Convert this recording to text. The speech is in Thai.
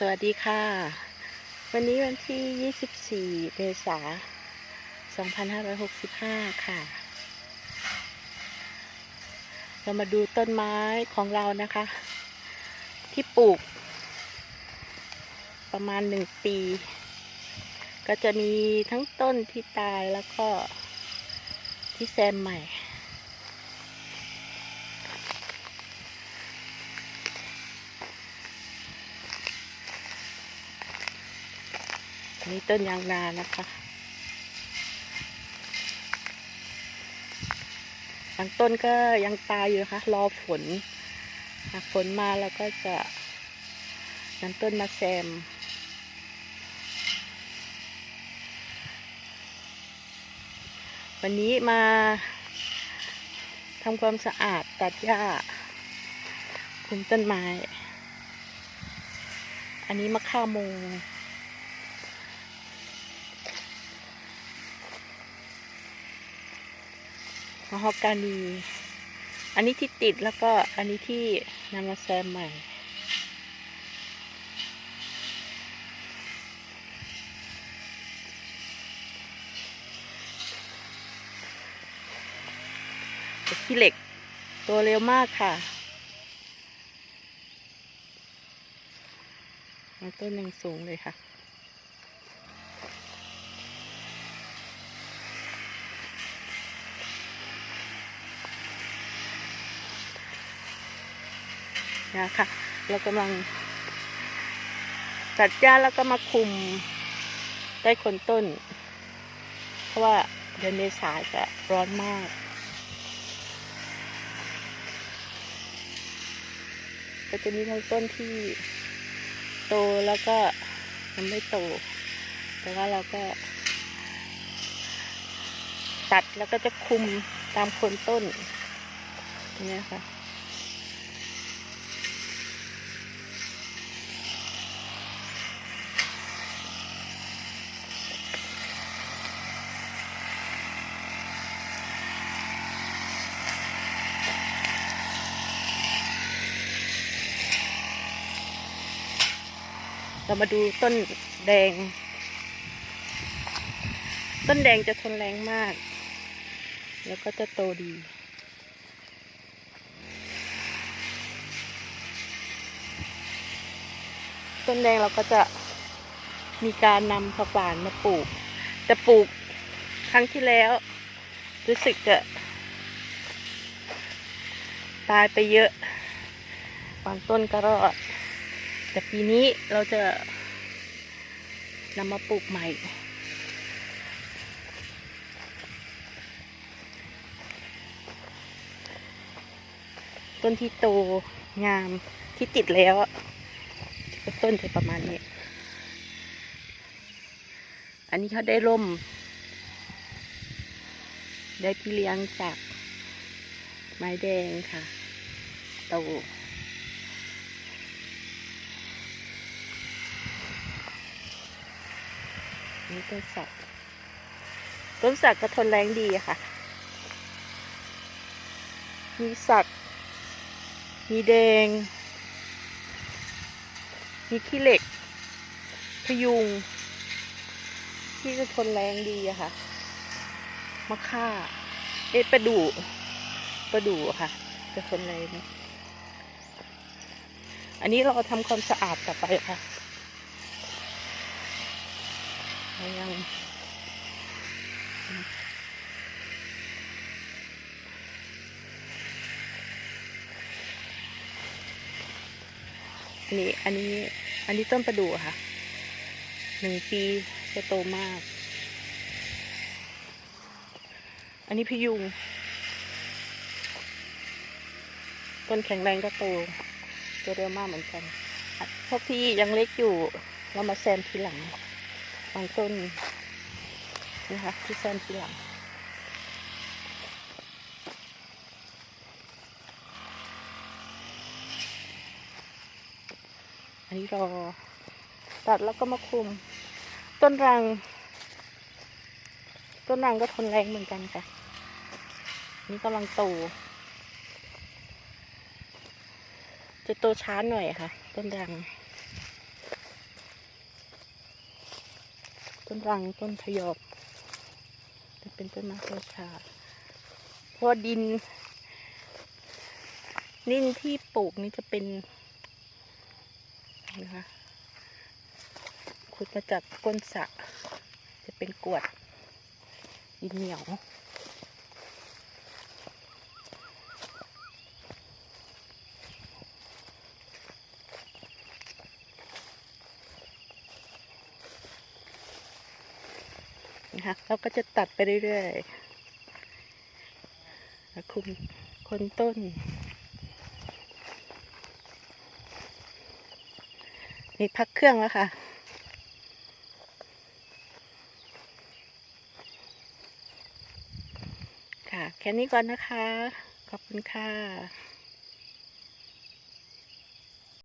สวัสดีค่ะ วันนี้วันที่ 24 เมษายน 2565 ค่ะ เรามาดูต้นไม้ของเรานะคะ ที่ปลูก ประมาณหนึ่งปี ก็จะมีทั้งต้นที่ตายแล้วก็ที่แซมใหม่ อั นี้ต้นยางนานะคะบางต้นก็ยังตายอยู่นะคะรอฝนหากฝนมาแล้วก็จะนำต้นมาแซม วันนี้มาทำความสะอาดตัดหญ้าคุมต้นไม้ อันนี้มะข่าโมง มะ ฮอกกานี อันนี้ที่ติดแล้วก็อันนี้ที่นำมาแซมใหม่ ขี้เหล็กตัวเร็วมากค่ะมันต้นยังสูงเลยค่ะ นะคะเรากำลังตัดหญ้าแล้วก็มาคุมใต้คนต้น เพราะว่าเดือนเมษาจะร้อนมาก ก็จะมีทั้งต้นที่โตแล้วก็ยังไม่โต แต่ว่าเราก็ ตัดแล้วก็จะคุมตามคนต้นนี่นะคะ เรามาดูต้นแดง ต้นแดงจะทนแรงมาก แล้วก็จะโตดีต้นแดงเราก็จะมีการนำผักหวานมาปลูก แต่ปลูกครั้งที่แล้ว รู้สึกจะ ตายไปเยอะบางต้นก็รอด แต่ปีนี้เราจะนำมาปลูกใหม่ ต้นที่โตงามที่ติดแล้วต้นจะประมาณนี้ อันนี้เขาได้ร่ม ได้พี่เลี้ยงจากไม้แดงค่ะโต นี่ต้นสักต้นสักก็ทนแรงดีค่ะ มีสัก มีแดง มีขี้เหล็ก พยุง ที่จะทนแรงดีอะค่ะ มะค่า เอ๊ะประดู่ประดู่ค่ะ จะทนแรงอันนี้เราทำความสะอาดต่อไปค่ะเรา ยังนนี้อันนี้ อันนี้ต้นประดู่ค่ะ หนึ่งปีจะโตมาก อันนี้พยุง ต้นแข็งแรงก็โตตัวเร็วมากเหมือนกันอะพวกที่ยังเล็กอยู่ เรามาแซมทีหลัง บางต้นนะคะที่แซมทีหลังอันนี้รอ ตัดแล้วก็มาคุม ต้นรัง ต้นรังก็ทนแรงเหมือนกันค่ะ นี่กำลังโต จะโตช้าหน่อยค่ะ ต้นรัง ต้นรังต้นพยอบจะเป็นต้นไม้ประชาเพราะดินดินที่ปลูกนี่จะเป็นนะคะขุดมาจากก้นสระจะเป็นกวดดินเหนียว นะคะเราก็จะตัดไปเรื่อยๆคุมคนต้น นี่พักเครื่องแล้วค่ะค่ะ แค่นี้ก่อนนะคะ ขอบคุณค่ะ